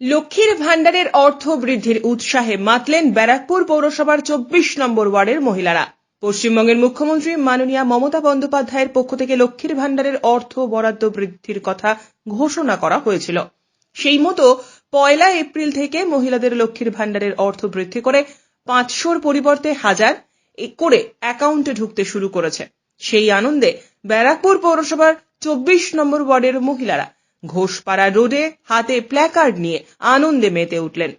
লক্ষ্মীর ভাণ্ডারের অর্থ বৃদ্ধির উৎসাহে মাতলেন ব্যারাকপুর পৌরসভার চব্বিশ নম্বর ওয়ার্ডের মহিলারা। পশ্চিমবঙ্গের মুখ্যমন্ত্রী মাননীয়া মমতা বন্দ্যোপাধ্যায়ের পক্ষ থেকে লক্ষ্মীর ভাণ্ডারের অর্থ বরাদ্দ বৃদ্ধির কথা ঘোষণা করা হয়েছিল। সেই মতো পয়লা এপ্রিল থেকে মহিলাদের লক্ষ্মীর ভাণ্ডারের অর্থ বৃদ্ধি করে পাঁচশোর পরিবর্তে হাজার করে অ্যাকাউন্টে ঢুকতে শুরু করেছে। সেই আনন্দে ব্যারাকপুর পৌরসভার চব্বিশ নম্বর ওয়ার্ডের মহিলারা ঘোষপাড়া রোডে হাতে প্ল্যাকার্ড নিয়ে আনন্দে মেতে উঠলেন।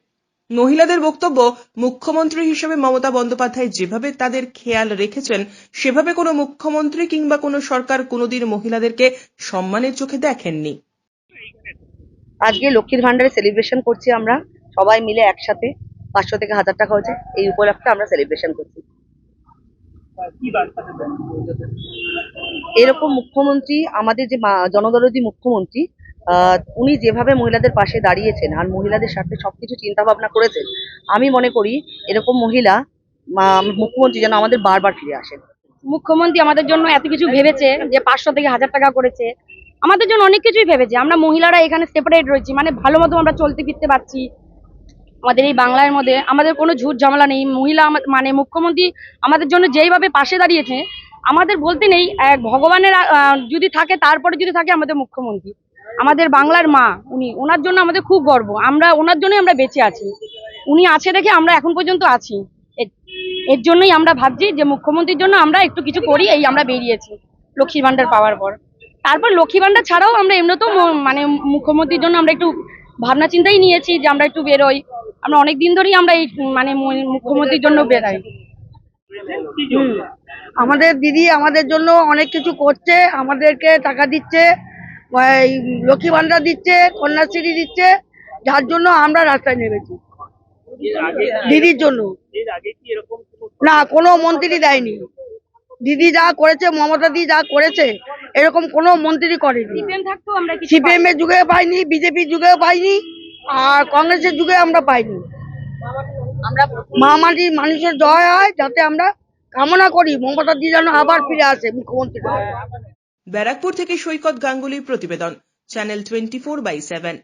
মহিলাদের বক্তব্য মুখ্যমন্ত্রী হিসেবে মমতা বন্দ্যোপাধ্যায় যেভাবে তাদের খেয়াল রেখেছেন সেভাবে কোনো মুখ্যমন্ত্রী কিংবা কোনো সরকার কোনোদিন মহিলাদেরকে সম্মানের চোখে দেখেননি। আজকে লক্ষ্মীর ভান্ডারে সেলিব্রেশন করছি আমরা সবাই মিলে একসাথে পাঁচশো থেকে হাজার টাকা হয়েছে এই উপলক্ষে আমরা সেলিব্রেশন করছি? এরকম মুখ্যমন্ত্রী আমাদের যে মা- জনদরদি মুখ্যমন্ত্রী উনি যেভাবে মহিলাদের পাশে দাঁড়িয়েছেন আর মহিলাদের সাথে সবকিছু চিন্তা ভাবনা করেছেন, আমি মনে করি এরকম মহিলা মুখ্যমন্ত্রী যেন আমাদের বারবার ফিরে আসেন। মুখ্যমন্ত্রী আমাদের জন্য এত কিছু ভেবেছে যে পাঁচশো থেকে হাজার টাকা করেছে। আমাদের জন্য অনেক কিছুই ভেবেছে। আমরা মহিলারা এখানে সেপারেট রয়েছি মানে ভালো মতো আমরা চলতে ফিরতে পারছি। আমাদের এই বাংলার মধ্যে আমাদের কোনো ঝুট ঝামেলা নেই। মহিলা মানে মুখ্যমন্ত্রী আমাদের জন্য যেইভাবে পাশে দাঁড়িয়েছে, আমাদের বলতে নেই ভগবানের যদি থাকে, তারপরে যদি থাকে আমাদের মুখ্যমন্ত্রী। আমাদের বাংলার মা উনি, ওনার জন্য আমাদের খুব গর্ব। আমরা, ওনার জন্যই আমরা বেঁচে আছি। উনি আছে দেখে আমরা এখন পর্যন্ত আছি। এর- জন্যই আমরা ভাবছি যে মুখ্যমন্ত্রীর জন্য আমরা একটু কিছু করি, এই আমরা বেরিয়েছি লক্ষ্মী ভান্ডার পাওয়ার পর। তারপর লক্ষ্মী ভান্ডার ছাড়াও আমরা এমনিতেও মানে মুখ্যমন্ত্রীর জন্য আমরা একটু ভাবনা চিন্তাই নিয়েছি যে আমরা একটু বেরোই। আমরা অনেক দিন ধরেই আমরা এই মানে মুখ্যমন্ত্রীর জন্য বেরোই? আমাদের দিদি আমাদের জন্য অনেক কিছু করছে, আমাদেরকে টাকা দিচ্ছে। লক্ষ্মী ভান্ডার দিচ্ছে কন্যাশ্রী দিচ্ছে যার জন্য আমরা রাস্তায় নেমেছি। দিদির জন্য। না কোনো মন্ত্রী দেয়নি। দিদি যা করেছে মমতা দি যা করেছে এরকম কোনো মন্ত্রী করেনি। সিপিএম এর যুগে পাইনি বিজেপির যুগেও পাইনি আর কংগ্রেসের যুগে আমরা পাইনি। মহামারী মানুষের জয় হয় যাতে আমরা কামনা করি মমতা দি যেন আবার ফিরে আসে মুখ্যমন্ত্রী ব্যারাকপুর থেকে সৈকত গাঙ্গুলির প্রতিবেদন channel twenty four by seven.